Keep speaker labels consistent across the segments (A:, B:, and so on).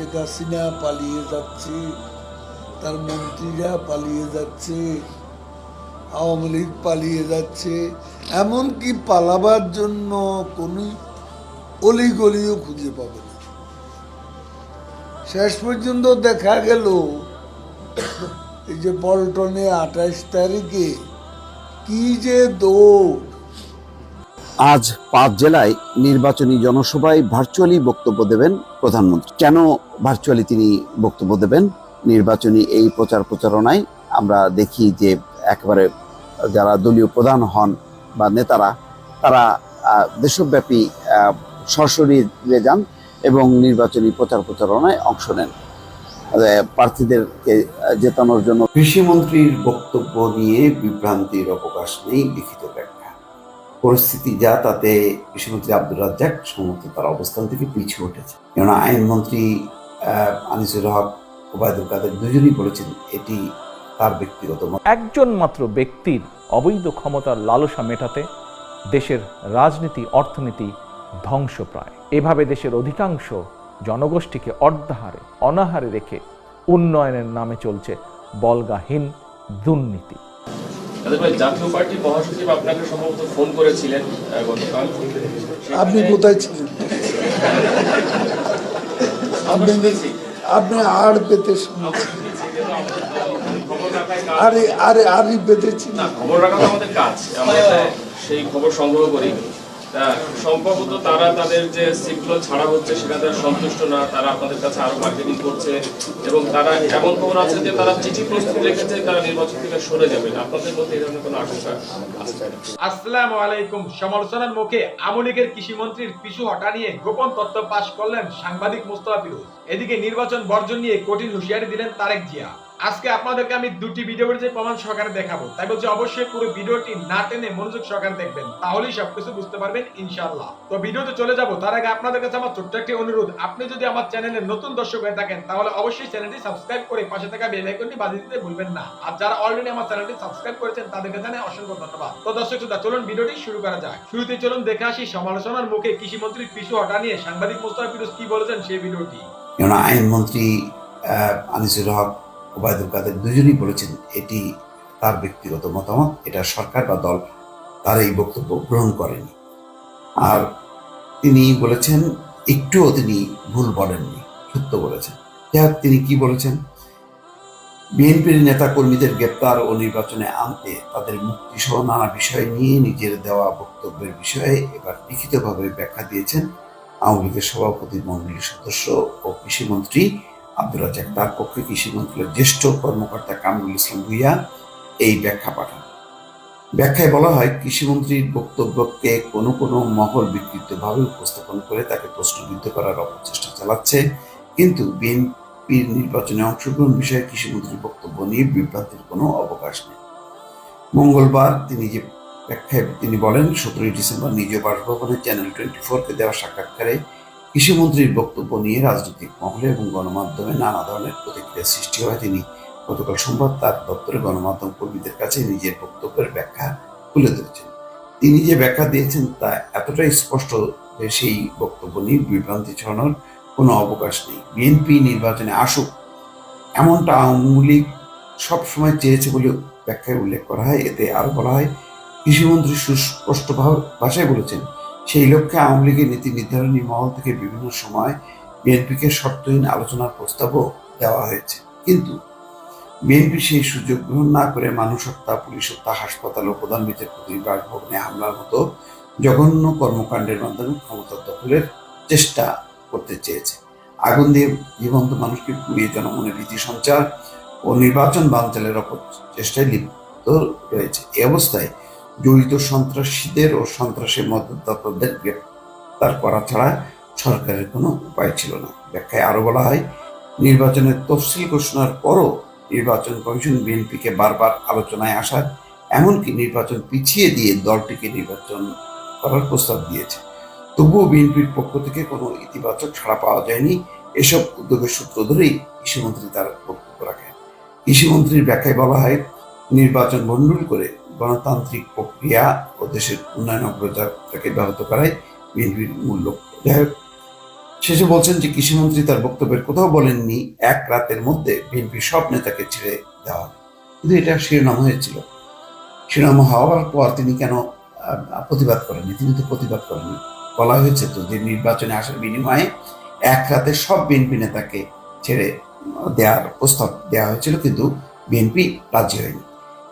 A: শেখ হাসিনা পালিয়ে যাচ্ছে, তার মন্ত্রীরা পালিয়ে যাচ্ছে, আওয়ামী লীগ পালিয়ে যাচ্ছে, এমনকি পালাবার জন্য কোনো অলিগলিও খুঁজে পাবে না। শেষ পর্যন্ত দেখা গেল, এই যে পল্টনে আঠাশ তারিখে কি যে দৌড়
B: আজ পাঁচ জেলায় নির্বাচনী জনসভায় ভার্চুয়ালি বক্তব্য দেবেন প্রধানমন্ত্রী। কেন ভার্চুয়ালি তিনি বক্তব্য দেবেন? নির্বাচনী এই প্রচার প্রচারণায় আমরা দেখি যে একেবারে যারা দলীয় প্রধান হন বা নেতারা, তারা দেশব্যাপী সরাসরি যান এবং নির্বাচনী প্রচার প্রচারণায় অংশ নেন। প্রার্থীদেরকে জেতানোর জন্য কৃষিমন্ত্রীর বক্তব্য নিয়ে বিভ্রান্তির অবকাশ নেই লিখিত ব্যাখ্যা। পরিস্থিতি যা তাতে কৃষিমন্ত্রী আব্দুর রাজ্জাক সম্ভবত তার অবস্থান থেকে পিছিয়ে উঠেছে। কেননা আইনমন্ত্রী আনিসুর হক, ওবায়দুল কাদের দুজনই বলেছেন এটি তার ব্যক্তিগত
C: একজন মাত্র ব্যক্তির অবৈধ ক্ষমতার লালসা মেটাতে দেশের রাজনীতি, অর্থনীতি ধ্বংসপ্রায়। এভাবে দেশের অধিকাংশ জনগোষ্ঠীকে অর্ধাহারে, অনাহারে রেখে উন্নয়নের নামে চলছে বলগাহীন দুর্নীতি।
D: জাতীয় পার্টির মহাসচিব আপনাকে সম্ভবত ফোন করেছিলেন গতকাল।
A: আপনি কোথায় ছিলেন? আপনি আপনি আর পেতে। আরে আরে আরই পেতেছিলেন
D: না খবর রাখা আমাদের কাজ। আমরা সেই খবর সংগ্রহ করি। সম্ভবত তারা তাদের যে সিটগুলো ছাড়া হচ্ছে, সেটা তারা সন্তুষ্ট না। তারা আপনাদের কাছে আরও মার্কেটিং করছে এবং তারা এমন খবর আছে যে তারা চিঠি প্রস্তুতি রেখেছে, তারা নির্বাচন থেকে সরে যাবেন। আপনাদের মধ্যে এই ধরনের কোনো আশঙ্কা
E: আসসালামু আলাইকুম। সমালোচনার মুখে আমলিকের কৃষিমন্ত্রীর পিছু হটা নিয়ে গোপন তথ্য পাশ করলেন সাংবাদিক মোস্তফা এদিকে নির্বাচন বর্জন নিয়ে কঠিন হুঁশিয়ারি দিলেন তারেক জিয়া। আজকে আপনাদেরকে আমি দুটি ভিডিওর যে প্রমাণ সহকারে দেখাবো। তাই বলছি অবশ্যই পুরো ভিডিওটি না টেনে মনোযোগ সহকারে দেখবেন, তাহলেই সবকিছু বুঝতে পারবেন, ইনশাআল্লাহ। তো ভিডিওতে চলে যাব। তার আগে আপনাদের কাছে আমার ছোট্ট একটি অনুরোধ, আপনি যদি আমার চ্যানেলের নতুন দর্শক হয়ে থাকেন, তাহলে অবশ্যই চ্যানেলটি সাবস্ক্রাইব করে পাশে থাকা বেল আইকনটি বাজিয়ে দিতে ভুলবেন না। আর যারা অলরেডি আমার চ্যানেলটি সাবস্ক্রাইব করেছেন, তাদেরকে জানাই অসংখ্য ধন্যবাদ। তো দর্শক শ্রোতা, চলুন ভিডিওটি শুরু করা যাক। শুরুতে চলুন দেখে আসি সমালোচনার মুখে কৃষিমন্ত্রীর পিছু হটা নিয়ে সাংবাদিক মোস্তফা ফিরোজ কি বলেছেন সেই ভিডিওটি?
B: আইনমন্ত্রী আনিসুর হক ওবায়দুল কাদের দুজনই বলেছেন এটি তার ব্যক্তিগত মতামত, এটা সরকার বা দল তার এই বক্তব্য গ্রহণ করেনি। আর তিনি বলেছেন, একটুও তিনি ভুল বলেননি, সত্য বলেছেন। যাই তিনি কি বলেছেন? বিএনপির নেতা কর্মীদের গ্রেপ্তার ও নির্বাচনে আনতে তাদের মুক্তি সহ নানা বিষয় নিয়ে নিজের দেওয়া বক্তব্যের বিষয়ে এবার লিখিতভাবে ব্যাখ্যা দিয়েছেন আওয়ামী লীগের সভাপতি, মন্ডলীর সদস্য ও কৃষিমন্ত্রী আব্দুর রাজাক তার পক্ষে কৃষিমন্ত্রীর জ্যেষ্ঠ কর্মকর্তা কামরুল ইসলাম ভুইয়া এই ব্যাখ্যা পাঠান। ব্যাখ্যায় বলা হয়, কৃষিমন্ত্রীর বক্তব্যকে কোনো কোনো মহল বিকৃতভাবে উপস্থাপন করে তাকে প্রশ্নবিদ্ধ করার অপচেষ্টা চালাচ্ছে। কিন্তু বিএনপির নির্বাচনে অংশগ্রহণ বিষয়ে কৃষিমন্ত্রীর বক্তব্য নিয়ে বিভ্রান্তির কোনো অবকাশ নেই। মঙ্গলবার তিনি যে ব্যাখ্যায় তিনি বলেন, সতেরোই ডিসেম্বর নিজ বাসভবনে চ্যানেল টোয়েন্টি ফোরকে দেওয়া সাক্ষাৎকারে কৃষিমন্ত্রীর বক্তব্য নিয়ে রাজনৈতিক মহলে এবং গণমাধ্যমে নানা ধরনের প্রতিক্রিয়া সৃষ্টি হয় তিনি। গতকাল সোমবার তার দপ্তরে গণমাধ্যম কর্মীদের কাছে নিজের বক্তব্যের ব্যাখ্যা তুলে ধরেছেন। তিনি যে ব্যাখ্যা দিয়েছেন তা এতটাই স্পষ্ট যে সেই বক্তব্য নিয়ে বিভ্রান্তি ছড়ানোর কোনো অবকাশ নেই। বিএনপি নির্বাচনে আসুক, এমনটা আওয়ামী লীগ সবসময় চেয়েছে বলে ব্যাখ্যায় উল্লেখ করা হয়। এতে আরও বলা হয়, কৃষিমন্ত্রী সুস্পষ্ট ভাষায় বলেছেন সেই লক্ষ্যে আওয়ামী লীগের নীতি নির্ধারণী মহল থেকে বিভিন্ন সময় বিএনপিকে শর্তহীন আলোচনার প্রস্তাবও দেওয়া হয়েছে। কিন্তু বিএনপি সেই সুযোগ গ্রহণ না করে মানুষ হত্যা, পুলিশ হত্যা, হাসপাতাল ও প্রধান বিচারপতির বাসভবনে হামলার মতো জঘন্য কর্মকাণ্ডের মাধ্যমে ক্ষমতা দখলের চেষ্টা করতে চেয়েছে। আগুন দিয়ে জীবন্ত মানুষকে পুড়িয়ে জনমনে ভীতি সঞ্চার ও নির্বাচন বানচালের অপচেষ্টায় লিপ্ত রয়েছে। এ অবস্থায় জড়িত সন্ত্রাসীদের ও সন্ত্রাসের মদতদাতাদের গ্রেপ্তার করা ছাড়া সরকারের কোনো উপায় ছিল না। ব্যাখ্যায় আরও বলা হয়, নির্বাচনের তফসিল ঘোষণার পরও নির্বাচন কমিশন বিএনপিকে বারবার আলোচনায় আসার এমনকি নির্বাচন পিছিয়ে দিয়ে দলটিকে নির্বাচন করার প্রস্তাব দিয়েছে। তবুও বিএনপির পক্ষ থেকে কোনো ইতিবাচক ছাড়া পাওয়া যায়নি। এসব উদ্যোগের সূত্র ধরেই কৃষিমন্ত্রী তার বক্তব্য রাখেন। কৃষিমন্ত্রীর ব্যাখ্যায় বলা হয়, নির্বাচন ভণ্ডুল করে গণতান্ত্রিক প্রক্রিয়া ও দেশের উন্নয়ন অগ্রযাত্রাকে ব্যাহত করাই বিএনপির মূল লক্ষ্য। যাই হোক, শেষে বলছেন যে কৃষিমন্ত্রী তার বক্তব্যের কোথাও বলেননি, এক রাতের মধ্যে বিএনপির সব নেতাকে ছেড়ে দেওয়া কিন্তু এটা শিরোনাম হয়েছিল। শিরোনাম হওয়ার পর তিনি কেন প্রতিবাদ করেননি? তিনি তো প্রতিবাদ করেননি। বলা হয়েছে তো যে নির্বাচনে আসার বিনিময়ে এক রাতে সব বিএনপি নেতাকে ছেড়ে দেওয়ার প্রস্তাব দেওয়া হয়েছিল, কিন্তু বিএনপি রাজি হয়নি।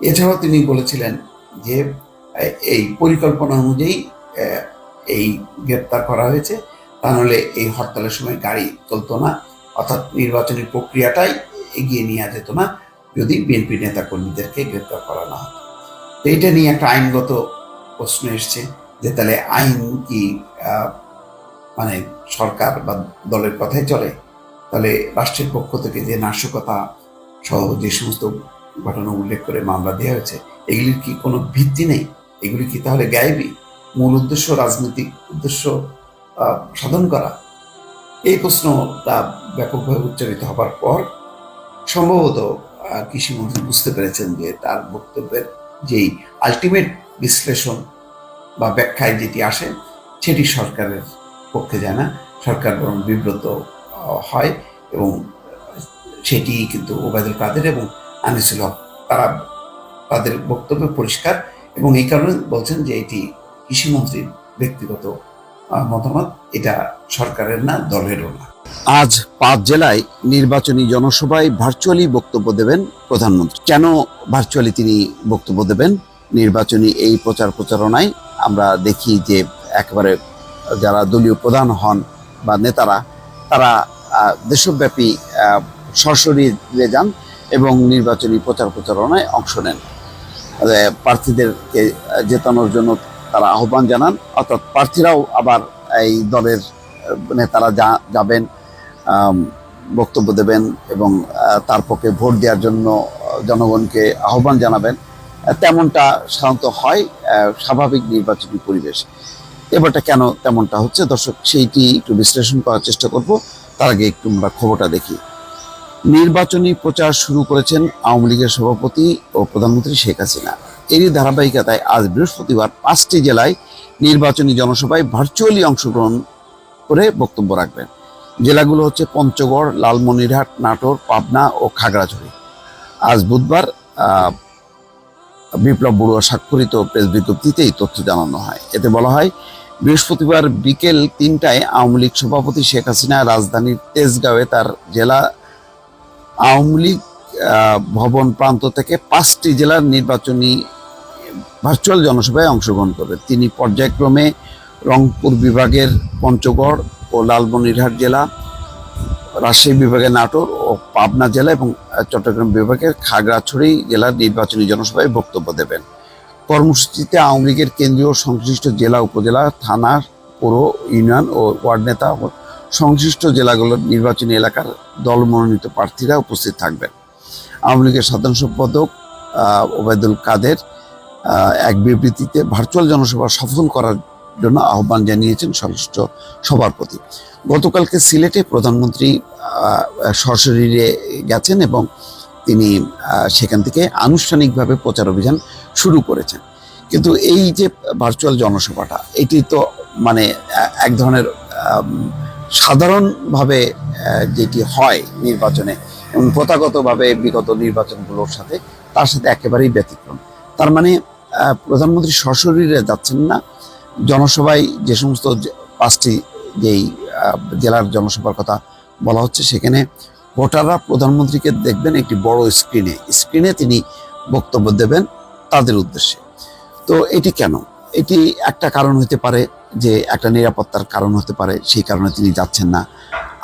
B: এছাড়াও তিনি বলেছিলেন যে এই পরিকল্পনা অনুযায়ী এই গ্রেপ্তার করা হয়েছে। তা নাহলে এই হরতালের সময় গাড়ি চলতো না। অর্থাৎ নির্বাচনী প্রক্রিয়াটাই এগিয়ে নেওয়া যেত না, যদি বিএনপি নেতা কর্মীদেরকে গ্রেপ্তার করা না হতো। তো এটা নিয়ে একটা আইনগত প্রশ্ন এসছে যে, তাহলে আইন কি মানে সরকার বা দলের কথাই চলে? তাহলে রাষ্ট্রের পক্ষ থেকে যে নাশকতা সহ যে সমস্ত ঘটনা উল্লেখ করে মামলা দেওয়া হয়েছে, এগুলির কি কোনো ভিত্তি নেই? এগুলি কি তাহলে গায়েবী? মূল উদ্দেশ্য, রাজনৈতিক উদ্দেশ্য সাধন করা? এই প্রশ্নটা ব্যাপকভাবে উচ্চারিত হবার পর সম্ভবত কৃষিমন্ত্রী বুঝতে পেরেছেন যে তার বক্তব্যের যেই আলটিমেট বিশ্লেষণ বা ব্যাখ্যায় যেটি আসে, সেটি সরকারের পক্ষে যায় না। সরকার বরং বিব্রত হয় এবং সেটি কিন্তু ওবায়দুল কাদের এবং আনিসুল হক তারা তাদের বক্তব্য পরিষ্কার এবং এই কারণে বলছেন যে এটি কৃষিমন্ত্রীর ব্যক্তিগত মতামত। এটা সরকারের না, দলেরও না। আজ পাঁচ জেলায় নির্বাচনী জনসভায় ভার্চুয়ালি বক্তব্য দেবেন প্রধানমন্ত্রী। কেন ভার্চুয়ালি তিনি বক্তব্য দেবেন? নির্বাচনী এই প্রচার প্রচারণায় আমরা দেখি যে একেবারে যারা দলীয় প্রধান হন বা নেতারা, তারা দেশব্যাপী সরাসরি যান এবং নির্বাচনী প্রচার প্রচারণায় অংশ নেন। প্রার্থীদেরকে জেতানোর জন্য তারা আহ্বান জানান, অর্থাৎ প্রার্থীরাও আবার এই দলের নেতারা যা- যাবেন বক্তব্য দেবেন এবং তার পক্ষে ভোট দেওয়ার জন্য জনগণকে আহ্বান জানাবেন। তেমনটা সাধারণত হয় স্বাভাবিক নির্বাচনী পরিবেশ। এবারটা কেন তেমনটা হচ্ছে? দর্শক, সেইটি একটু বিশ্লেষণ করার চেষ্টা করব। তার আগে একটু আমরা খবরটা দেখি। নির্বাচনী প্রচার শুরু করেছেন আওয়ামী লীগের সভাপতি ও প্রধানমন্ত্রী শেখ হাসিনা। এরই ধারাবাহিকতায় আজ বৃহস্পতিবার পাঁচটি জেলায় নির্বাচনী জনসভায় ভার্চুয়ালি অংশগ্রহণ করে বক্তব্য রাখবেন। জেলাগুলো হচ্ছে পঞ্চগড়, লালমনিরহাট, নাটোর, পাবনা ও খাগড়াছড়ি। আজ বুধবার বিপ্লব বড়ুয়া স্বাক্ষরিত প্রেস বিজ্ঞপ্তিতে এই তথ্য জানানো হয়। এতে বলা হয়, বৃহস্পতিবার বিকেল তিনটায় আওয়ামী লীগ সভাপতি শেখ হাসিনা রাজধানীর তেজগাঁওয়ে তার জেলা আওয়ামী লীগ ভবন প্রান্ত থেকে পাঁচটি জেলার নির্বাচনী ভার্চুয়াল জনসভায় অংশগ্রহণ করবেন তিনি পর্যায়ক্রমে রংপুর বিভাগের পঞ্চগড় ও লালমনিরহাট জেলা, রাজশাহী বিভাগের নাটোর ও পাবনা জেলা এবং চট্টগ্রাম বিভাগের খাগড়াছড়ি জেলার নির্বাচনী জনসভায় বক্তব্য দেবেন। কর্মসূচিতে আওয়ামী লীগের কেন্দ্রীয় সংশ্লিষ্ট জেলা, উপজেলা থানা পৌর, ইউনিয়ন ও ওয়ার্ড নেতা সংশ্লিষ্ট জেলাগুলোর নির্বাচনী এলাকার দল মনোনীত প্রার্থীরা উপস্থিত থাকবেন। আওয়ামী লীগের সাধারণ সম্পাদক ওবায়দুল কাদের এক বিবৃতিতে ভার্চুয়াল জনসভা সফল করার জন্য আহ্বান জানিয়েছেন সংশ্লিষ্ট সবার প্রতি। গতকালকে সিলেটে প্রধানমন্ত্রী সশরীরে গেছেন এবং তিনি সেখান থেকে আনুষ্ঠানিকভাবে প্রচার অভিযান শুরু করেছেন। কিন্তু এই যে ভার্চুয়াল জনসভাটা, এটি তো মানে এক ধরনের সাধারণভাবে যেটি হয় নির্বাচনে এবং প্রথাগতভাবে বিগত নির্বাচনগুলোর সাথে, তার সাথে একেবারেই ব্যতিক্রম। তার মানে প্রধানমন্ত্রী সশরীরে যাচ্ছেন না। জনসভায় যে সমস্ত পাঁচটি যেই জেলার জনসভার কথা বলা হচ্ছে, সেখানে ভোটাররা প্রধানমন্ত্রীকে দেখবেন একটি বড় স্ক্রিনে। স্ক্রিনে তিনি বক্তব্য দেবেন তাদের উদ্দেশ্যে। তো এটি কেন? এটি একটা কারণ হতে পারে যে একটা নিরাপত্তার কারণ হতে পারে, সেই কারণে তিনি যাচ্ছেন না।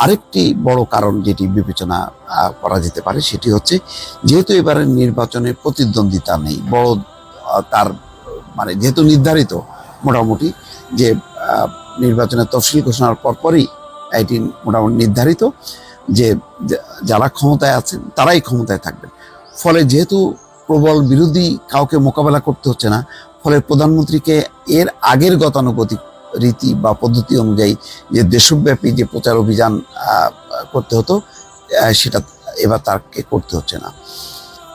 B: আরেকটি বড় কারণ যেটি বিবেচনা করা যেতে পারে, সেটি হচ্ছে যেহেতু এবারের নির্বাচনে প্রতিদ্বন্দ্বিতা নেই, বড় তার মানে যেহেতু নির্ধারিত মোটামুটি যে নির্বাচনের তফসিল ঘোষণার পরপরই এটি মোটামুটি নির্ধারিত যে, যারা ক্ষমতায় আছেন, তারাই ক্ষমতায় থাকবেন। ফলে যেহেতু প্রবল বিরোধী কাউকে মোকাবেলা করতে হচ্ছে না, ফলে প্রধানমন্ত্রীকে এর আগের গতানুগতিক রীতি বা পদ্ধতি অনুযায়ী যে দেশব্যাপী যে প্রচার অভিযান করতে হতো সেটা এবার তাকে করতে হচ্ছে না।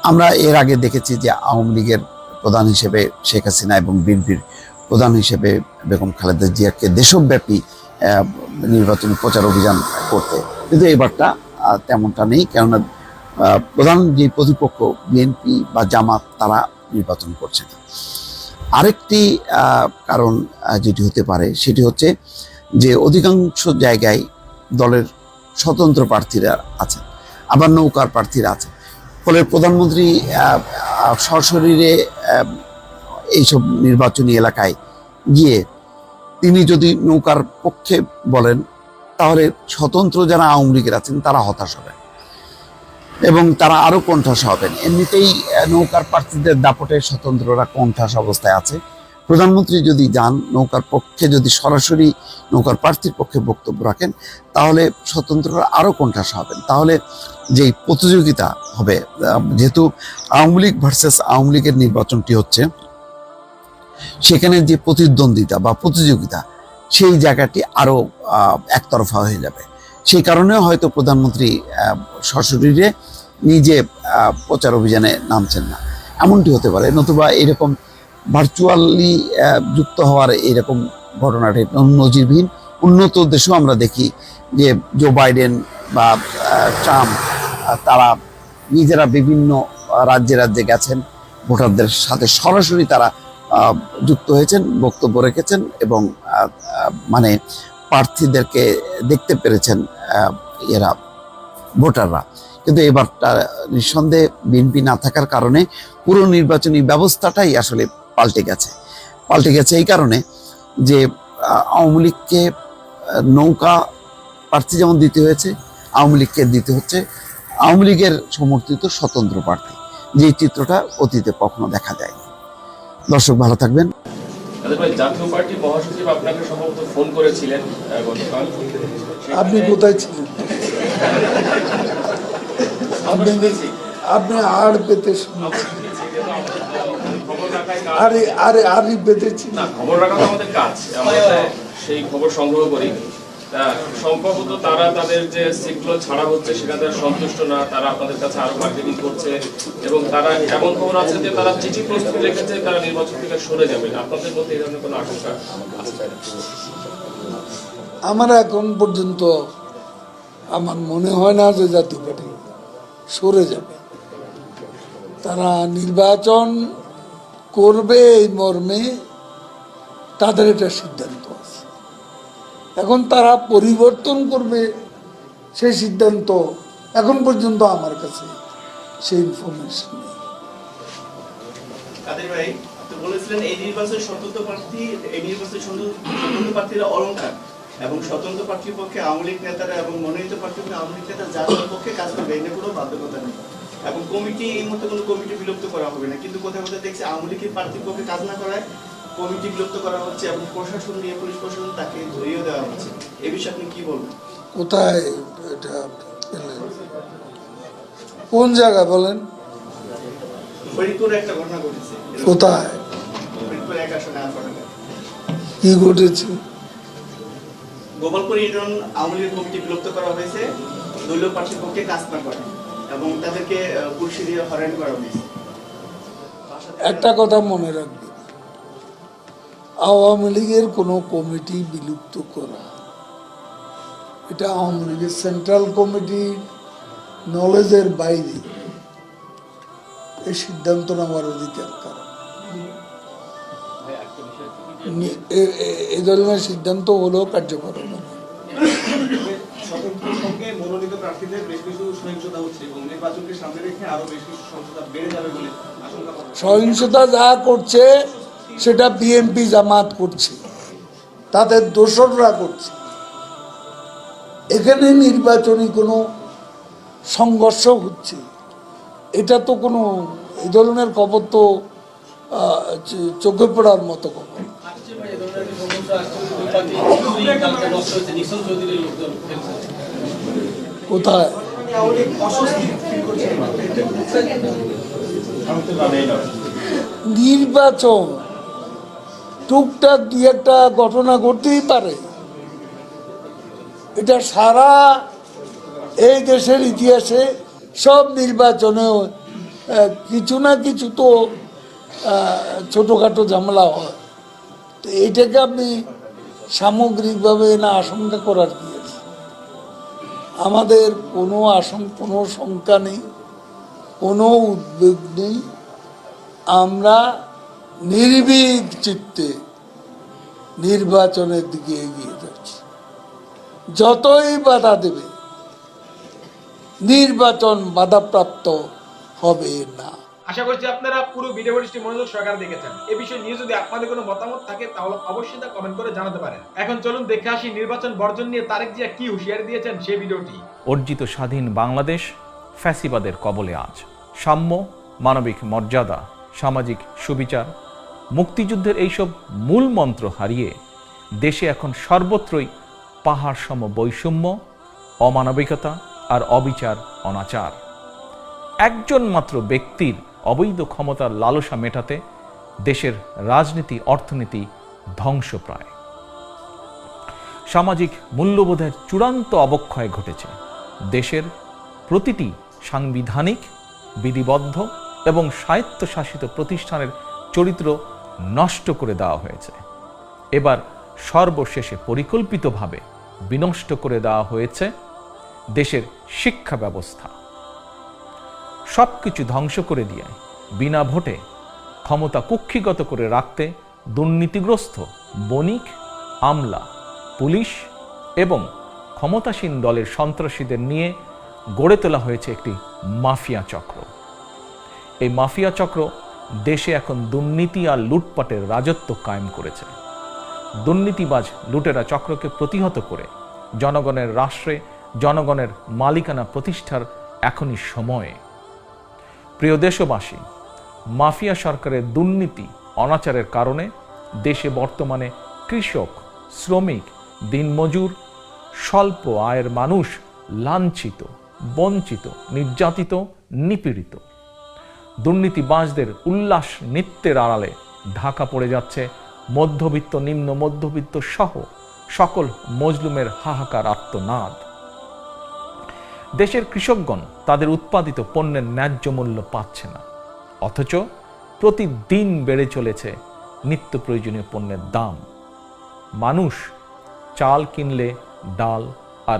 B: আমরা এর আগে দেখেছি যে আওয়ামী লীগের প্রধান হিসেবে শেখ হাসিনা এবং বিএনপির প্রধান হিসেবে বেগম খালেদা জিয়াকে দেশব্যাপী নির্বাচনী প্রচার অভিযান করতে। কিন্তু এবারটা তেমনটা নেই, কেননা প্রধান যে প্রতিপক্ষ বিএনপি বা জামাত, তারা নির্বাচন করছে না। আরেকটি কারণ যেটি হতে পারে, সেটি হচ্ছে যে অধিকাংশ জায়গায় দলের স্বতন্ত্র প্রার্থীরা আছেন, আবার নৌকার প্রার্থীরা আছেন। ফলে প্রধানমন্ত্রী সশরীরে এইসব নির্বাচনী এলাকায় গিয়ে তিনি যদি নৌকার পক্ষে বলেন, তাহলে স্বতন্ত্র যারা আওয়ামী লীগের আছেন, তারা হতাশ হবেন। এবং তারা আরও কণ্ঠাস হবেন। এমনিতেই নৌকার প্রার্থীদের দাপটে স্বতন্ত্ররা কণ্ঠাস অবস্থায় আছে। প্রধানমন্ত্রী যদি যান নৌকার পক্ষে যদি সরাসরি নৌকার প্রার্থীর পক্ষে বক্তব্য রাখেন তাহলে স্বতন্ত্ররা আরও কণ্ঠাস হবেন। তাহলে যেই প্রতিযোগিতা হবে যেহেতু আওয়ামী লীগ ভার্সেস আওয়ামী লীগের নির্বাচনটি হচ্ছে সেখানে যে প্রতিদ্বন্দ্বিতা বা প্রতিযোগিতা সেই জায়গাটি আরও আহ, একতরফা হয়ে যাবে। সেই কারণে হয়তো প্রধানমন্ত্রী সশরীরে নিজে প্রচার অভিযানে নামছেন না। এমনটি হতে পারে, নতুবা এরকম ভার্চুয়ালি যুক্ত হওয়ার এরকম ঘটনাটি নজিরবিহীন। উন্নত দেশেও আমরা দেখি যে জো বাইডেন বা ট্রাম্প তারা নিজেরা বিভিন্ন রাজ্যে রাজ্যে গেছেন। ভোটারদের সাথে সরাসরি তারা যুক্ত হয়েছেন, বক্তব্য রেখেছেন এবং মানে প্রার্থীদেরকে দেখতে পেরেছেন এরা ভোটাররা। কিন্তু এবারটা নিঃসন্দেহে বিএনপি না থাকার কারণে পুরো নির্বাচনী ব্যবস্থাটাই আসলে পাল্টে গেছে। পাল্টে গেছে এই কারণে যে আওয়ামী লীগকে নৌকা প্রার্থী যেমন দিতে হয়েছে, আওয়ামী লীগকে দিতে হচ্ছে। আওয়ামী লীগের সমর্থিত স্বতন্ত্র প্রার্থী। যে চিত্রটা অতীতে কখনো দেখা যায়নি। দর্শক ভালো থাকবেন।
D: জাতীয় পার্টি মহাসচিব আপনাকে সম্ভবত ফোন করেছিলেন গতকাল
A: আপনি কোথায় ছিলেন? আপনি আপনি আর পেতে। আরে আরে আরই পেতেছি
D: না খবর রাখা আমাদের কাজ। আমরা সেই খবর সংগ্রহ করি। সম্ভবত তারা তাদের যে সিটগুলো ছাড়া হচ্ছে সেখানে সন্তুষ্ট না, তারা আপনাদের কাছে আরও মার্কেটিং করছে এবং তারা এমন খবর আছে যে তারা চিঠি প্রস্তুতি রেখেছে, তারা নির্বাচন থেকে সরে যাবে আপনাদের মধ্যে এই ধরনের কোনো আশঙ্কা
A: আমার এখন পর্যন্ত আমার মনে হয় না যে জাতীয় পার্টি সরে যাবে। তারা নির্বাচন করবে এই মর্মে তাদের এটা সিদ্ধান্ত। এখন তারা পরিবর্তন করবে সেই সিদ্ধান্ত এখন পর্যন্ত আমার কাছে সেই ইনফরমেশন
F: এবং কমিটি, এই মুহূর্তে কোনো কমিটি বিলুপ্ত করা হবে না। কিন্তু কোথায় কোথায় দেখছি আওয়ামী লীগের প্রার্থীর পক্ষে কাজ না করায় কমিটি বিলুপ্ত করা হচ্ছে এবং প্রশাসন দিয়ে পুলিশ প্রশাসন তাকে ধরিয়ে দেওয়া হচ্ছে। এ বিষয়ে আপনি কি বলবেন?
A: কোথায় এটা কোন জায়গায় বলেন?
F: একটা ঘটনা ঘটেছে।
A: কোথায়? কি ঘটেছে?
F: গোপালপুর ইউনিয়ন আওয়ামী লীগ কমিটি বিলুপ্ত করা হয়েছে। দলীয় প্রার্থীর পক্ষে কাজ না করে এবং তাদেরকে আহ, দিয়ে হয়রানি করা হয়েছে।
A: একটা কথা মনে রাখবে। আওয়ামী লীগের কোনো কমিটি বিলুপ্ত করা। এটা আওয়ামী লীগের সেন্ট্রাল কমিটি নলেজের বাইরে। এই সিদ্ধান্ত নেওয়ার অধিকার কারণ এ- ধরনের সিদ্ধান্ত হলেও কার্যকর হবে না।
G: স্বতন্ত্র সঙ্গে মনোনীত প্রার্থীদের বেশ কিছু সহিংসতা হচ্ছে এবং নির্বাচনকে সামনে রেখে আরও বেশ কিছু সহিংসতা বেড়ে যাবে বলে আশঙ্কা
A: সহিংসতা যা করছে সেটা বিএনপি জামাত করছে, তাদের দোসররা করছে। এখানে নির্বাচনী কোনো সংঘর্ষ হচ্ছে? এটা তো কোনো এই ধরনের খবর তো চোখে পড়ার মতো খবর। কোথায়? নির্বাচন। টুকটাক দুই একটা ঘটনা ঘটতেই পারে। এটা সারা এই দেশের ইতিহাসে সব নির্বাচনেও কিছু না কিছু তো ছোটখাটো ঝামেলা হয়। তো এইটাকে আপনি সামগ্রিকভাবে না আশঙ্কা করার কি আছে? আমাদের কোনো আশঙ্কা কোনো শঙ্কা নেই, কোনো উদ্বেগ নেই। আমরা নির্ভীক চিত্তে নির্বাচনের দিকে এগিয়ে যাচ্ছি। যতই বাধা দেবে নির্বাচন বাধাপ্রাপ্ত হবে না।
E: আশা করছি আপনারা পুরো ভিডিও ভিডিওটি মনোযোগ সহকারে দেখেছেন। এ বিষয়ে নিয়ে যদি আপনাদের কোনো মতামত থাকে তাহলে অবশ্যই তা কমেন্ট করে জানাতে পারেন। এখন চলুন দেখে আসি নির্বাচন বর্জন নিয়ে তারেক জিয়া কি হুঁশিয়ারি দিয়েছেন সেই ভিডিওটি।
C: অর্জিত স্বাধীন বাংলাদেশ ফ্যাসিবাদের কবলে আজ। সাম্য মানবিক মর্যাদা সামাজিক সুবিচার মুক্তিযুদ্ধের এইসব মূল মন্ত্র হারিয়ে দেশে এখন সর্বত্রই পাহাড় সম বৈষম্য, অমানবিকতা আর অবিচার, অনাচার। একজন মাত্র ব্যক্তির অবৈধ ক্ষমতার লালসা মেটাতে দেশের রাজনীতি, অর্থনীতি ধ্বংসপ্রায়। সামাজিক মূল্যবোধের চূড়ান্ত অবক্ষয় ঘটেছে। দেশের প্রতিটি সাংবিধানিক, বিধিবদ্ধ এবং স্বায়ত্তশাসিত প্রতিষ্ঠানের চরিত্র নষ্ট করে দেওয়া হয়েছে। এবার সর্বশেষে পরিকল্পিতভাবে বিনষ্ট করে দেওয়া হয়েছে দেশের শিক্ষা ব্যবস্থা। সব কিছু ধ্বংস করে দিয়ে বিনা ভোটে ক্ষমতা কুক্ষিগত করে রাখতে দুর্নীতিগ্রস্ত বণিক, আমলা, পুলিশ এবং ক্ষমতাসীন দলের সন্ত্রাসীদের নিয়ে গড়ে তোলা হয়েছে একটি মাফিয়া চক্র। এই মাফিয়া চক্র দেশে এখন দুর্নীতি আর লুটপাটের রাজত্ব কায়েম করেছে। দুর্নীতিবাজ লুটেরা চক্রকে প্রতিহত করে, জনগণের রাষ্ট্রে জনগণের মালিকানা প্রতিষ্ঠার এখনই সময়ে। প্রিয় দেশবাসী, মাফিয়া সরকারের দুর্নীতি অনাচারের কারণে দেশে বর্তমানে কৃষক, শ্রমিক, দিনমজুর, স্বল্প আয়ের মানুষ লাঞ্ছিত, বঞ্চিত, নির্যাতিত, নিপীড়িত। দুর্নীতিবাজদের উল্লাস নৃত্যের আড়ালে ঢাকা পড়ে যাচ্ছে মধ্যবিত্ত, নিম্ন মধ্যবিত্ত সহ সকল মজলুমের হাহাকার আত্মনাদ দেশের কৃষকগণ তাদের উৎপাদিত পণ্যের ন্যায্য মূল্য পাচ্ছে না। অথচ প্রতিদিন বেড়ে চলেছে নিত্য প্রয়োজনীয় পণ্যের দাম। মানুষ চাল কিনলে ডাল, আর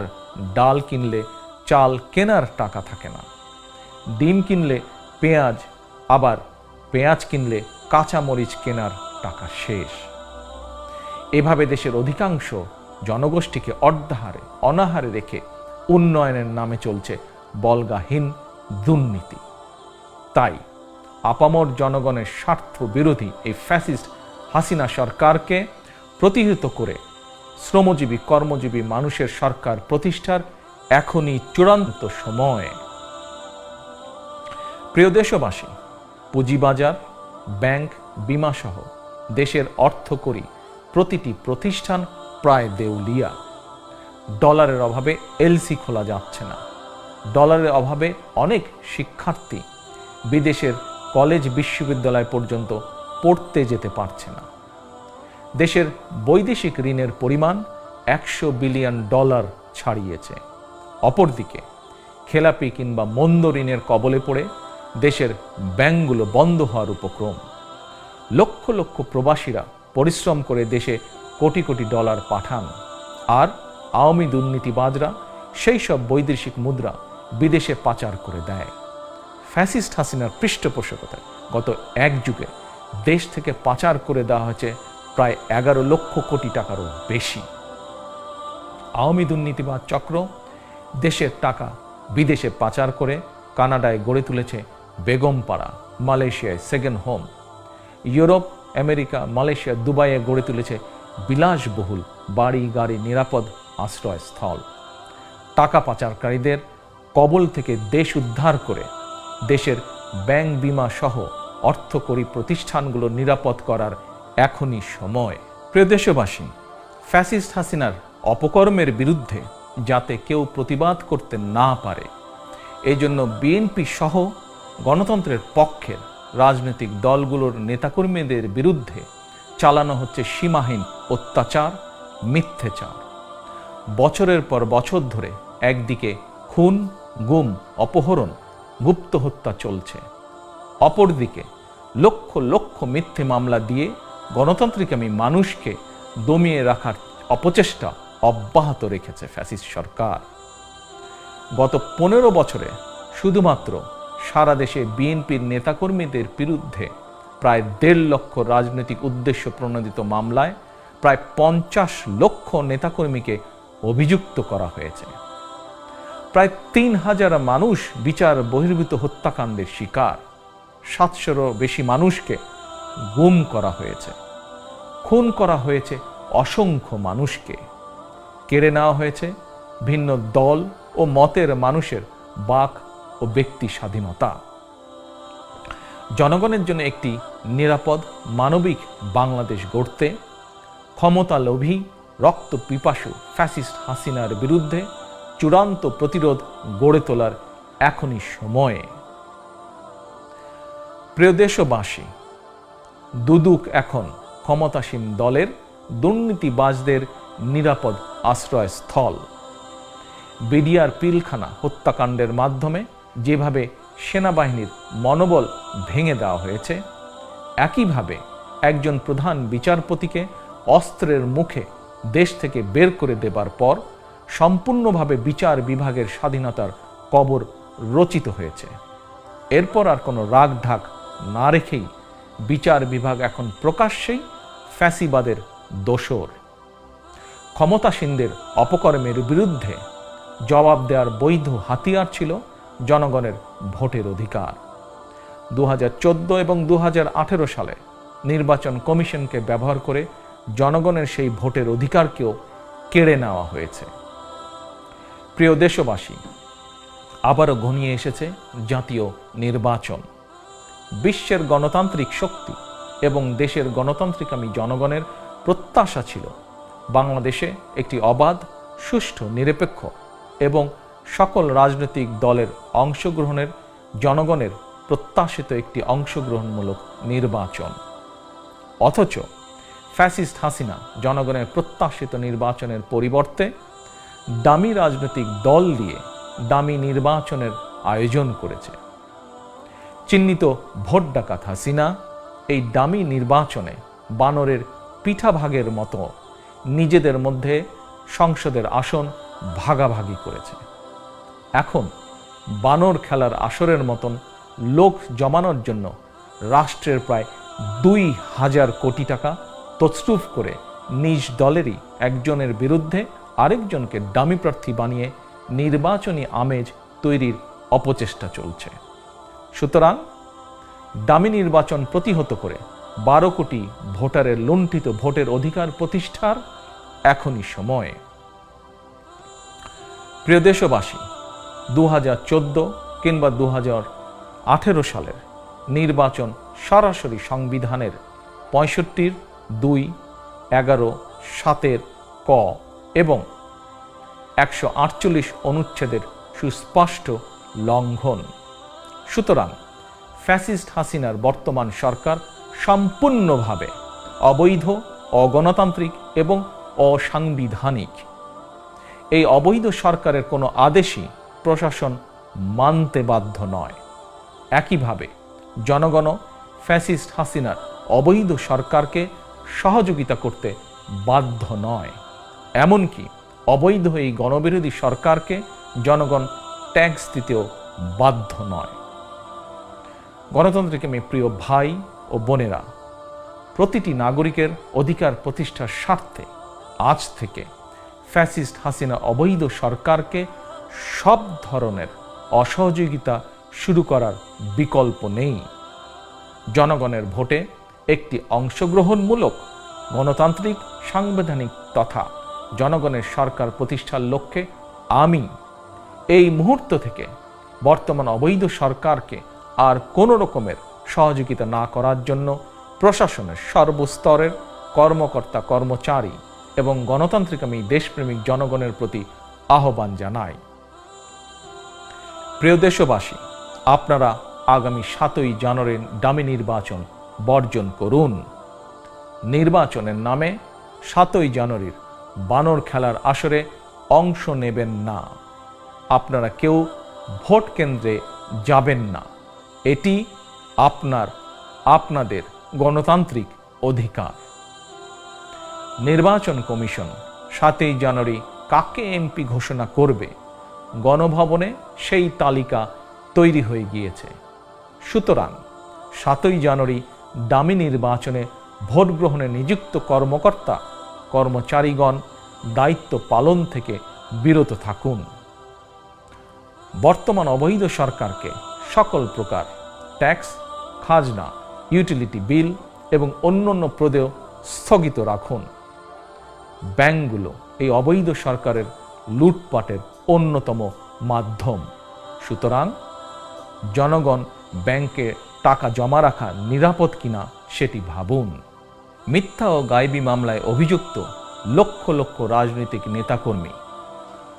C: ডাল কিনলে চাল কেনার টাকা থাকে না। ডিম কিনলে পেঁয়াজ, আবার পেঁয়াজ কিনলে কাঁচা মরিচ কেনার টাকা শেষ। এভাবে দেশের অধিকাংশ জনগোষ্ঠীকে অর্ধাহারে, অনাহারে রেখে উন্নয়নের নামে চলছে বলগাহীন দুর্নীতি। তাই আপামর জনগণের স্বার্থ বিরোধী এই ফ্যাসিস্ট হাসিনা সরকারকে প্রতিহত করে শ্রমজীবী, কর্মজীবী মানুষের সরকার প্রতিষ্ঠার এখনই চূড়ান্ত সময়। প্রিয় দেশবাসী, পুঁজিবাজার, ব্যাংক, বিমাসহ দেশের অর্থকরী প্রতিটি প্রতিষ্ঠান প্রায় দেউলিয়া। ডলারের অভাবে এলসি খোলা যাচ্ছে না। ডলারের অভাবে অনেক শিক্ষার্থী বিদেশের কলেজ বিশ্ববিদ্যালয় পর্যন্ত পড়তে যেতে পারছে না। দেশের বৈদেশিক ঋণের পরিমাণ একশো বিলিয়ন ডলার ছাড়িয়েছে। অপরদিকে, খেলাপি কিংবা মন্দ ঋণের কবলে পড়ে দেশের ব্যাংকগুলো বন্ধ হওয়ার উপক্রম। লক্ষ লক্ষ প্রবাসীরা পরিশ্রম করে দেশে কোটি কোটি ডলার পাঠান। আর আওয়ামী দুর্নীতিবাজরা সেই সব বৈদেশিক মুদ্রা বিদেশে পাচার করে দেয়। ফ্যাসিস্ট হাসিনার পৃষ্ঠপোষকতায় গত এক যুগে দেশ থেকে পাচার করে দেওয়া হয়েছে প্রায় এগারো লক্ষ কোটি টাকারও বেশি। আওয়ামী দুর্নীতিবাদ চক্র দেশের টাকা বিদেশে পাচার করে কানাডায় গড়ে তুলেছে বেগমপাড়া, মালয়েশিয়ায় second home Europe, America, Malaysia, দুবাইয়ে গড়ে তুলেছে বিলাসবহুল বাড়ি, গাড়ি, নিরাপদ আশ্রয়স্থল। টাকা পাচারকারীদের কবল থেকে দেশ উদ্ধার করে দেশের ব্যাংক বিমা সহ অর্থকরী প্রতিষ্ঠানগুলো নিরাপদ করার এখনই সময়। প্রিয় দেশবাসী, ফ্যাসিস্ট হাসিনার অপকর্মের বিরুদ্ধে যাতে কেউ প্রতিবাদ করতে না পারে এই জন্য বিএনপি সহ গণতন্ত্রের পক্ষের রাজনৈতিক দলগুলোর নেতাকর্মীদের বিরুদ্ধে চালানো হচ্ছে সীমাহীন অত্যাচার, মিথ্যেচার। বছরের পর বছর ধরে একদিকে খুন, গুম, অপহরণ, গুপ্ত হত্যা চলছে। অপরদিকে লক্ষ লক্ষ মিথ্যে মামলা দিয়ে গণতান্ত্রিক আমি মানুষকে দমিয়ে রাখার অপচেষ্টা অব্যাহত রেখেছে ফ্যাসিস্ট সরকার। গত পনেরো বছরে শুধুমাত্র সারা দেশে বিএনপির নেতাকর্মীদের বিরুদ্ধে প্রায় দেড় লক্ষ রাজনৈতিক উদ্দেশ্য প্রণোদিত মামলায় প্রায় পঞ্চাশ লক্ষ নেতাকর্মীকে অভিযুক্ত করা হয়েছে। প্রায় তিন হাজার মানুষ বিচার বহির্ভূত হত্যাকাণ্ডের শিকার। সাতশোরও বেশি মানুষকে গুম করা হয়েছে। খুন করা হয়েছে অসংখ্য মানুষকে। কেড়ে নেওয়া হয়েছে ভিন্ন দল ও মতের মানুষের বাক ও ব্যক্তি স্বাধীনতা। জনগণের জন্য একটি নিরাপদ মানবিক বাংলাদেশ গড়তে, ক্ষমতা লোভী, রক্ত পিপাসু ফ্যাসিস্ট হাসিনার বিরুদ্ধে চূড়ান্ত প্রতিরোধ গড়ে তোলার এখনই সময়ে। প্রিয় দেশবাসী, দুদুক এখন ক্ষমতাসীন দলের দুর্নীতিবাজদের নিরাপদ আশ্রয়স্থল। বিডিআর পিলখানা হত্যাকাণ্ডের মাধ্যমে যেভাবে সেনাবাহিনীর মনোবল ভেঙে দেওয়া হয়েছে, একইভাবে একজন প্রধান বিচারপতিকে অস্ত্রের মুখে দেশ থেকে বের করে দেবার পর সম্পূর্ণভাবে বিচার বিভাগের স্বাধীনতার কবর রচিত হয়েছে। এরপর আর কোনো রাগ ঢাক না রেখেই বিচার বিভাগ এখন প্রকাশ্যেই ফ্যাসিবাদের দোসর ক্ষমতাসীনদের অপকর্মের বিরুদ্ধে জবাব দেওয়ার বৈধ হাতিয়ার ছিল জনগণের ভোটের অধিকার। দু হাজার চোদ্দ এবং দু হাজার আঠেরো সালে নির্বাচন কমিশনকে ব্যবহার করে জনগণের সেই ভোটের অধিকারকেও কেড়ে নেওয়া হয়েছে। প্রিয় দেশবাসী, আবারও ঘনিয়ে এসেছে জাতীয় নির্বাচন। বিশ্বের গণতান্ত্রিক শক্তি এবং দেশের গণতান্ত্রিকামী জনগণের প্রত্যাশা ছিল বাংলাদেশে একটি অবাধ, সুষ্ঠু, নিরপেক্ষ এবং সকল রাজনৈতিক দলের অংশগ্রহণের, জনগণের প্রত্যাশিত একটি অংশগ্রহণমূলক নির্বাচন। অথচ ফ্যাসিস্ট হাসিনা জনগণের প্রত্যাশিত নির্বাচনের পরিবর্তে দামি রাজনৈতিক দল দিয়ে দামি নির্বাচনের আয়োজন করেছে। চিহ্নিত ভোট ডাকাত হাসিনা এই দামি নির্বাচনে বানরের পিঠাভাগের মতো নিজেদের মধ্যে সংসদের আসন ভাগাভাগি করেছে। এখন বানর খেলার আসরের মতন লোক জমানোর জন্য রাষ্ট্রের প্রায় দুই হাজার কোটি টাকা তছরুফ করে নিজ দলেরই একজনের বিরুদ্ধে আরেকজনকে ডামি প্রার্থী বানিয়ে নির্বাচনী আমেজ তৈরির অপচেষ্টা চলছে। সুতরাং দামি নির্বাচন প্রতিহত করে বারো কোটি ভোটারের লুণ্ঠিত ভোটের অধিকার প্রতিষ্ঠার এখনই সময়। প্রিয় দেশবাসী দু হাজার চোদ্দ কিংবা দু আঠেরো সালের নির্বাচন সরাসরি সংবিধানের পঁয়ষট্টির দুই, এগারো, সাতের ক এবং একশো আটচল্লিশ অনুচ্ছেদের সুস্পষ্ট লঙ্ঘন। সুতরাং ফ্যাসিস্ট হাসিনার বর্তমান সরকার সম্পূর্ণভাবে অবৈধ, অগণতান্ত্রিক এবং অসাংবিধানিক। এই অবৈধ সরকারের কোনো আদেশই প্রশাসন মানতে বাধ্য নয়। একইভাবে জনগণও ফ্যাসিস্ট হাসিনার অবৈধ সরকারকে সহযোগিতা করতে বাধ্য নয়। এমনকি অবৈধ এই গণবিরোধী সরকারকে জনগণ ট্যাক্স দিতেও বাধ্য নয়। গণতন্ত্রকে মেয়ে প্রিয় ভাই ও বোনেরা, প্রতিটি নাগরিকের অধিকার প্রতিষ্ঠার স্বার্থে আজ থেকে ফ্যাসিস্ট হাসিনা অবৈধ সরকারকে সব ধরনের অসহযোগিতা শুরু করার বিকল্প নেই। জনগণের ভোটে একটি অংশগ্রহণমূলক, গণতান্ত্রিক, সাংবিধানিক তথা জনগণের সরকার প্রতিষ্ঠার লক্ষ্যে আমি এই মুহূর্ত থেকে বর্তমান অবৈধ সরকারকে আর কোনো রকমের সহযোগিতা না করার জন্য প্রশাসনের সর্বস্তরের কর্মকর্তা কর্মচারী এবং গণতান্ত্রিক আমি দেশপ্রেমিক জনগণের প্রতি আহ্বান জানাই। প্রিয় দেশবাসী, আপনারা আগামী সাতই জানুয়ারির ডামি নির্বাচন বর্জন করুন। নির্বাচনের নামে সাতই জানুয়ারির বানর খেলার আসরে অংশ নেবেন না। আপনারা কেউ ভোট কেন্দ্রে যাবেন না। এটি আপনার, আপনাদের গণতান্ত্রিক অধিকার। নির্বাচন কমিশন সাতই জানুয়ারি কাকে এমপি ঘোষণা করবে? গণভবনে সেই তালিকা তৈরি হয়ে গিয়েছে। সুতরাং সাতই জানুয়ারি দামি নির্বাচনে ভোট গ্রহণে নিযুক্ত কর্মকর্তা, কর্মচারীগণ দায়িত্ব পালন থেকে বিরত থাকুন। বর্তমান অবৈধ সরকারকে সকল প্রকার ট্যাক্স, খাজনা, ইউটিলিটি বিল এবং অন্যান্য প্রদেয় স্থগিত রাখুন। ব্যাংকগুলো এই অবৈধ সরকারের লুটপাটের অন্যতম মাধ্যম। সুতরাং জনগণ ব্যাংকে টাকা জমা রাখা নিরাপদ কিনা সেটি ভাবুন। মিথ্যা ও গায়েবী মামলায় অভিযুক্ত লক্ষ লক্ষ রাজনৈতিক নেতাকর্মী।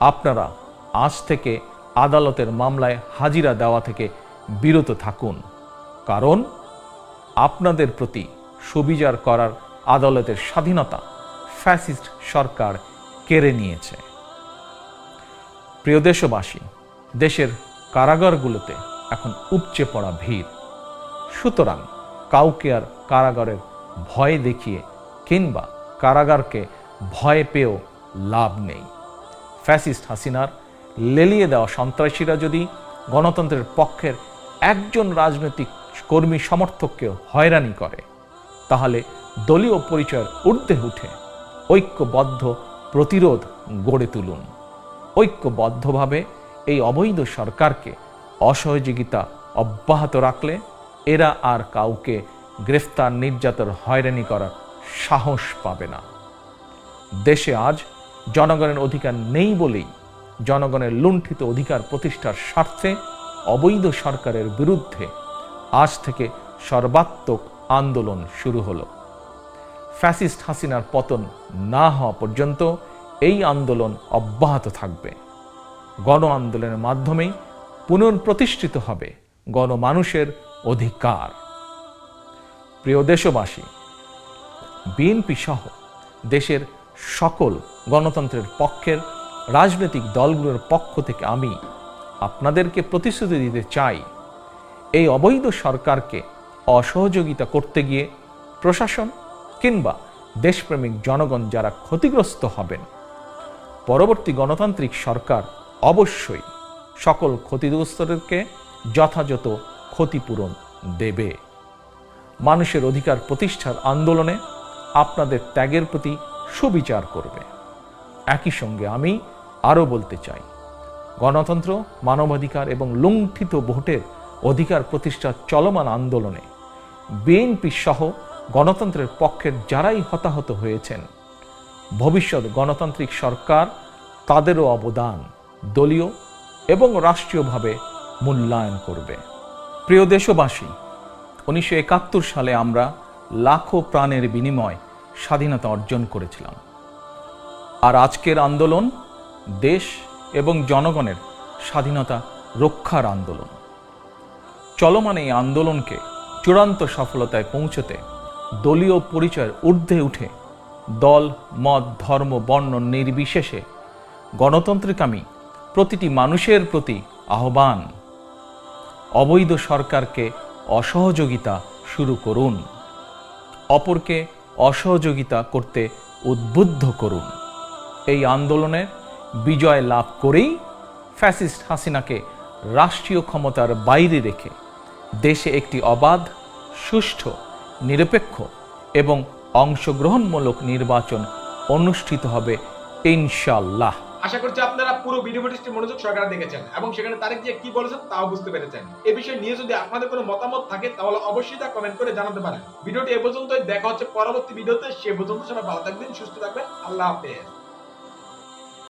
C: আপনারা আজ থেকে আদালতের মামলায় হাজিরা দেওয়া থেকে বিরত থাকুন। কারণ আপনাদের প্রতি সুবিচার করার আদালতের স্বাধীনতা ফ্যাসিস্ট সরকার কেড়ে নিয়েছে। প্রিয় দেশবাসী, দেশের কারাগারগুলোতে এখন উপচে পড়া ভিড়। সুতরাং কাউকে আর কারাগারের ভয় দেখিয়ে কিংবা কারাগারকে ভয় পেয়েও লাভ নেই। ফ্যাসিস্ট হাসিনার লেলিয়ে দেওয়া সন্ত্রাসীরা যদি গণতন্ত্রের পক্ষের একজন রাজনৈতিক কর্মী সমর্থককে হয়রানি করে, তাহলে দলীয় পরিচয়ের ঊর্ধ্বে উঠে ঐক্যবদ্ধ প্রতিরোধ গড়ে তুলুন। ঐক্যবদ্ধভাবে এই অবৈধ সরকারকে অসহযোগিতা অব্যাহত রাখলে এরা আর কাউকে গ্রেফতার নির্যাতন হয়রানি করার সাহস পাবে না। দেশে আজ জনগণের অধিকার নেই বলেই জনগণের লুণ্ঠিত অধিকার প্রতিষ্ঠার স্বার্থে অবৈধ সরকারের বিরুদ্ধে আজ থেকে সর্বাত্মক আন্দোলন শুরু হলো। ফ্যাসিস্ট হাসিনার পতন না হওয়া পর্যন্ত এই আন্দোলন অব্যাহত থাকবে। গণ আন্দোলনের মাধ্যমেই পুনঃপ্রতিষ্ঠিত হবে গণমানুষের অধিকার। প্রিয় দেশবাসী, বিএনপি সহ দেশের সকল গণতন্ত্রের পক্ষের রাজনৈতিক দলগুলোর পক্ষ থেকে আমি আপনাদেরকে প্রতিশ্রুতি দিতে চাই, এই অবৈধ সরকারকে অসহযোগিতা করতে গিয়ে প্রশাসন কিংবা দেশপ্রেমিক জনগণ যারা ক্ষতিগ্রস্ত হবেন পরবর্তী গণতান্ত্রিক সরকার অবশ্যই সকল ক্ষতিগ্রস্তদেরকে যথাযথ ক্ষতিপূরণ দেবে। মানুষের অধিকার প্রতিষ্ঠার আন্দোলনে আপনাদের ত্যাগের প্রতি সুবিচার করবে। একই সঙ্গে আমি আরও বলতে চাই, গণতন্ত্র, মানবাধিকার এবং লুণ্ঠিত ভোটের অধিকার প্রতিষ্ঠার চলমান আন্দোলনে বিএনপি সহ গণতন্ত্রের পক্ষের যারাই হতাহত হয়েছেন ভবিষ্যৎ গণতান্ত্রিক সরকার তাদেরও অবদান দলীয় এবং রাষ্ট্রীয়ভাবে মূল্যায়ন করবে। প্রিয় দেশবাসী, উনিশশো একাত্তর সালে আমরা লাখো প্রাণের বিনিময় স্বাধীনতা অর্জন করেছিলাম। আর আজকের আন্দোলন দেশ এবং জনগণের স্বাধীনতা রক্ষার আন্দোলন। চলমান এই আন্দোলনকে চূড়ান্ত সফলতায় পৌঁছতে দলীয় পরিচয়ের ঊর্ধ্বে উঠে দল, মত, ধর্ম, বর্ণ নির্বিশেষে গণতন্ত্রকামী প্রতিটি মানুষের প্রতি আহ্বান। অবৈধ সরকারকে অসহযোগিতা শুরু করুন। অপরকে অসহযোগিতা করতে উদ্বুদ্ধ করুন। এই আন্দোলনের বিজয় লাভ করেই ফ্যাসিস্ট হাসিনাকে রাষ্ট্রীয় ক্ষমতার বাইরে রেখে দেশে একটি অবাধ, সুষ্ঠু, নিরপেক্ষ এবং অংশগ্রহণমূলক নির্বাচন অনুষ্ঠিত হবে ইনশাল্লাহ
E: আশা করছি আপনারা পুরো ভিডিও ফুটেজটি মনোযোগ সহকারে দেখেছেন এবং সেখানে তারিখ দিয়ে কি বলেছেন তাও বুঝতে পেরেছেন। এ বিষয়ে নিয়ে যদি আপনাদের কোনো মতামত থাকে তাহলে অবশ্যই তা কমেন্ট করে জানাতে পারেন। ভিডিওটি এ পর্যন্তই, দেখা হচ্ছে পরবর্তী ভিডিওতে, সে পর্যন্ত সবাই ভালো থাকবেন, সুস্থ থাকবেন, আল্লাহ হাফেজ।